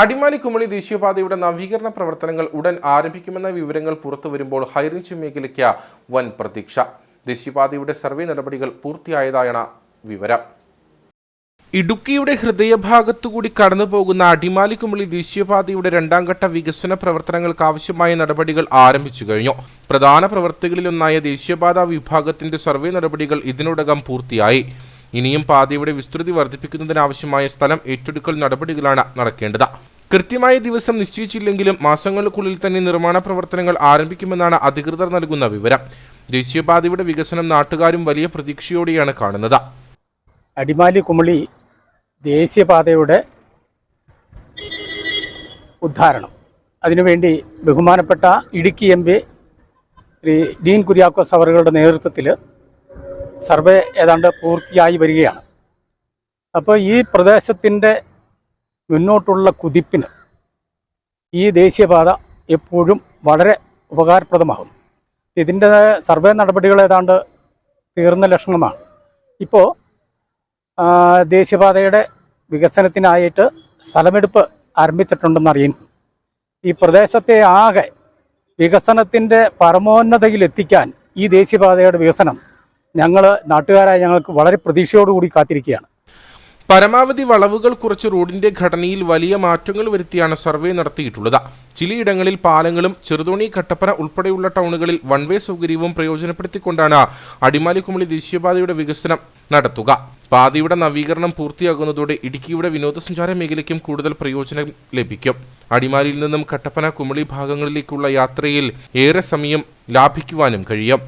അടിമാലി കുമളി ദേശീയപാതയുടെ നവീകരണ പ്രവർത്തനങ്ങൾ ഉടൻ ആരംഭിക്കുമെന്ന വിവരങ്ങൾ പുറത്തു വരുമ്പോൾ ഹൈറേഞ്ച് മേഖലയ്ക്ക് വൻ പ്രതീക്ഷ. ദേശീയപാതയുടെ സർവേ നടപടികൾ പൂർത്തിയായതായാണ് വിവരം. ഇടുക്കിയുടെ ഹൃദയഭാഗത്തുകൂടി കടന്നുപോകുന്ന അടിമാലി കുമളി ദേശീയപാതയുടെ രണ്ടാം ഘട്ട വികസന പ്രവർത്തനങ്ങൾക്ക് ആവശ്യമായ നടപടികൾ ആരംഭിച്ചു കഴിഞ്ഞു. പ്രധാന പ്രവർത്തികളിലൊന്നായ ദേശീയപാത വിഭാഗത്തിന്റെ സർവേ നടപടികൾ ഇതിനോടകം പൂർത്തിയായി. ഇനിയും പാതയുടെ വിസ്തൃതി വർദ്ധിപ്പിക്കുന്നതിനാവശ്യമായ സ്ഥലം ഏറ്റെടുക്കൽ നടപടികളാണ് നടക്കേണ്ടത്. കൃത്യമായ ദിവസം നിശ്ചയിച്ചില്ലെങ്കിലും മാസങ്ങൾക്കുള്ളിൽ തന്നെ നിർമ്മാണ പ്രവർത്തനങ്ങൾ ആരംഭിക്കുമെന്നാണ് അധികൃതർ നൽകുന്ന വിവരം. ദേശീയപാതയുടെ വികസനം നാട്ടുകാരും വലിയ പ്രതീക്ഷയോടെയാണ് കാണുന്നത്. അടിമാലി കുമളി ദേശീയപാതയുടെ ഉദ്ധാരണം. അതിനുവേണ്ടി ബഹുമാനപ്പെട്ട ഇടുക്കി എം പി ശ്രീ ഡീൻ കുര്യാക്കോസ് അവറുകളുടെ നേതൃത്വത്തിൽ സർവേ ഏതാണ്ട് പൂർത്തിയായി വരികയാണ്. അപ്പോൾ ഈ പ്രദേശത്തിന്റെ മുന്നോട്ടുള്ള കുതിപ്പിന് ഈ ദേശീയപാത എപ്പോഴും വളരെ ഉപകാരപ്രദമാകും. ഇതിന്റെ സർവേ നടപടികൾ ഏതാണ്ട് തീർന്ന ലക്ഷണമാണ്. ഇപ്പോൾ ദേശീയപാതയുടെ വികസനത്തിനായിട്ട് സ്ഥലമെടുപ്പ് ആരംഭിച്ചിട്ടുണ്ടെന്ന് ഈ പ്രദേശത്തെ ആകെ വികസനത്തിന്റെ പരമോന്നതയിൽ എത്തിക്കാൻ ഈ ദേശീയപാതയുടെ വികസനം ഞങ്ങൾ നാട്ടുകാരായ ഞങ്ങൾക്ക് വളരെ പ്രതീക്ഷയോടുകൂടി കാത്തിരിക്കുകയാണ്. പരമാവധി വളവുകൾ കുറച്ച് റോഡിന്റെ ഘടനയിൽ വലിയ മാറ്റങ്ങൾ വരുത്തിയാണ് സർവേ നടത്തിയിട്ടുള്ളത്. ചിലയിടങ്ങളിൽ പാലങ്ങളും ചെറുതോണി കട്ടപ്പന ഉൾപ്പെടെയുള്ള ടൗണുകളിൽ വൺ വേ സൗകര്യവും പ്രയോജനപ്പെടുത്തിക്കൊണ്ടാണ് അടിമാലിക്കുമളി ദേശീയപാതയുടെ വികസനം നടത്തുക. പാതയുടെ നവീകരണം പൂർത്തിയാകുന്നതോടെ ഇടുക്കിയുടെ വിനോദസഞ്ചാര മേഖലയ്ക്കും കൂടുതൽ പ്രയോജനം ലഭിക്കും. അടിമാലിയിൽ നിന്നും കട്ടപ്പന കുമളി ഭാഗങ്ങളിലേക്കുള്ള യാത്രയിൽ ഏറെ സമയം ലാഭിക്കുവാനും കഴിയും.